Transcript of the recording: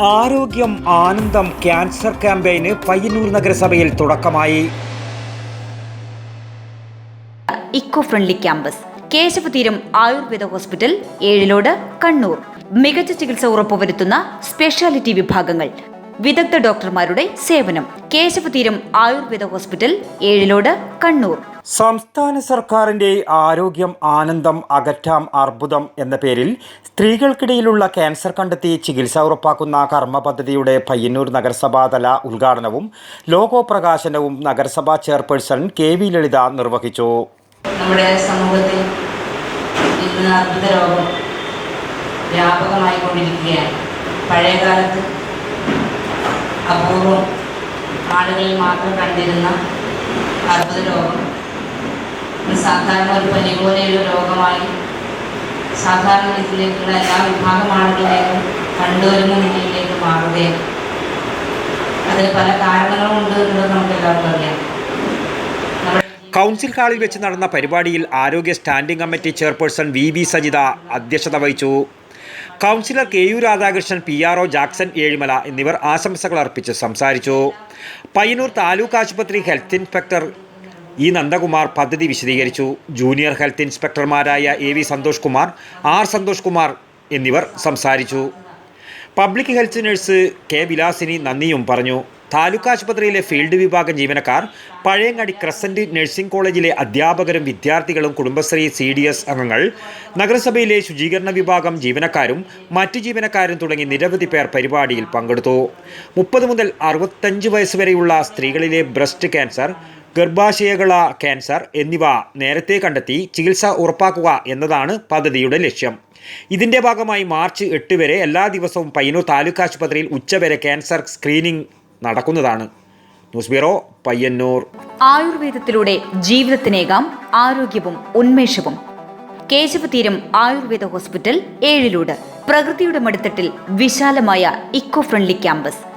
ആരോഗ്യം ആനന്ദം ക്യാൻസർ ക്യാമ്പയിന് പയ്യന്നൂർ നഗരസഭയിൽ തുടക്കമായി. Eco friendly campus Keshavatheeram Ayurveda hospital Ezhilode Kannur. മികച്ച ചികിത്സ ഉറപ്പുവരുത്തുന്ന സ്പെഷ്യാലിറ്റി വിഭാഗങ്ങൾ വിദഗ്ധ ഡോക്ടർമാരുടെ സേവനം കേശവതീരം ആയുർവേദ ഹോസ്പിറ്റൽ ഏഴിലോട് കണ്ണൂർ. സംസ്ഥാന സർക്കാരിന്റെ ആരോഗ്യം ആനന്ദം അകറ്റാം അർബുദം എന്ന പേരിൽ സ്ത്രീകൾക്കിടയിലുള്ള ക്യാൻസർ കണ്ടെത്തി ചികിത്സ ഉറപ്പാക്കുന്ന കർമ്മ പദ്ധതിയുടെ പയ്യന്നൂർ നഗരസഭാതല ഉദ്ഘാടനവും ലോഗോ പ്രകാശനവും നഗരസഭാ ചെയർപേഴ്സൺ കെ വി ലളിത നിർവഹിച്ചു. നമ്മുടെ സമൂഹത്തിൽ ഇന്ന് അർബുദ രോഗം വ്യാപകമായി കൊണ്ടിരിക്കുകയാണ്. പഴയകാലത്ത് അപൂർവം ആളുകളിൽ മാത്രം കണ്ടിരുന്ന അർബുദ രോഗം ഒരു സാധാരണ ഒരു പനി പോലെയുള്ള രോഗമായി. സാധാരണ ഇതിലേക്കുള്ള എല്ലാ വിഭാഗം ആളുകളിലേക്കും കണ്ടുവരുന്ന നിലയിലേക്ക് മാറുകയാണ്. അതിന് പല കാരണങ്ങളും ഉണ്ട് എന്നുള്ളത് നമുക്ക് എല്ലാവർക്കും അറിയാം കൗൺസിൽ ഹാളിൽ വെച്ച് നടന്ന പരിപാടിയിൽ ആരോഗ്യ standing committee chairperson V V Sajitha അധ്യക്ഷത വഹിച്ചു. Councillor K U Radhakrishnan P R O Jackson Ezhimala എന്നിവർ ആശംസകൾ അർപ്പിച്ച് സംസാരിച്ചു. പയ്യന്നൂർ താലൂക്ക് ആശുപത്രി ഹെൽത്ത് ഇൻസ്പെക്ടർ ഇ നന്ദകുമാർ പദ്ധതി വിശദീകരിച്ചു. Junior health ഇൻസ്പെക്ടർമാരായ A V Santhosh Kumar R Santhosh Kumar എന്നിവർ സംസാരിച്ചു. Public health nurse K Vilasini നന്ദിയും പറഞ്ഞു. താലൂക്ക് ആശുപത്രിയിലെ ഫീൽഡ് വിഭാഗം ജീവനക്കാർ പഴയങ്ങാടി ക്രസന്റ് നഴ്സിംഗ് കോളേജിലെ അധ്യാപകരും വിദ്യാർത്ഥികളും കുടുംബശ്രീ സി ഡി എസ് അംഗങ്ങൾ നഗരസഭയിലെ ശുചീകരണ വിഭാഗം ജീവനക്കാരും മറ്റ് ജീവനക്കാരും തുടങ്ങി നിരവധി പേർ പരിപാടിയിൽ പങ്കെടുത്തു. മുപ്പത് മുതൽ അറുപത്തഞ്ച് വയസ്സ് വരെയുള്ള സ്ത്രീകളിലെ ബ്രസ്റ്റ് ക്യാൻസർ ഗർഭാശയകള ക്യാൻസർ എന്നിവ നേരത്തെ കണ്ടെത്തി ചികിത്സ ഉറപ്പാക്കുക എന്നതാണ് പദ്ധതിയുടെ ലക്ഷ്യം. ഇതിന്റെ ഭാഗമായി മാർച്ച് എട്ട് വരെ എല്ലാ ദിവസവും പയ്യന്നൂർ താലൂക്ക് ആശുപത്രിയിൽ ഉച്ചവരെ ക്യാൻസർ സ്ക്രീനിംഗ് നടക്കുന്നതാണ്. News bureau Payyanur. ആയുർവേദത്തിലൂടെ ജീവിതത്തിനേകാം ആരോഗ്യവും ഉന്മേഷവും. കേശവതീരം ആയുർവേദ ഹോസ്പിറ്റൽ ഏഴിലൂട്. പ്രകൃതിയുടെ മടിത്തട്ടിൽ വിശാലമായ ഇക്കോ ഫ്രണ്ട്ലി ക്യാമ്പസ്.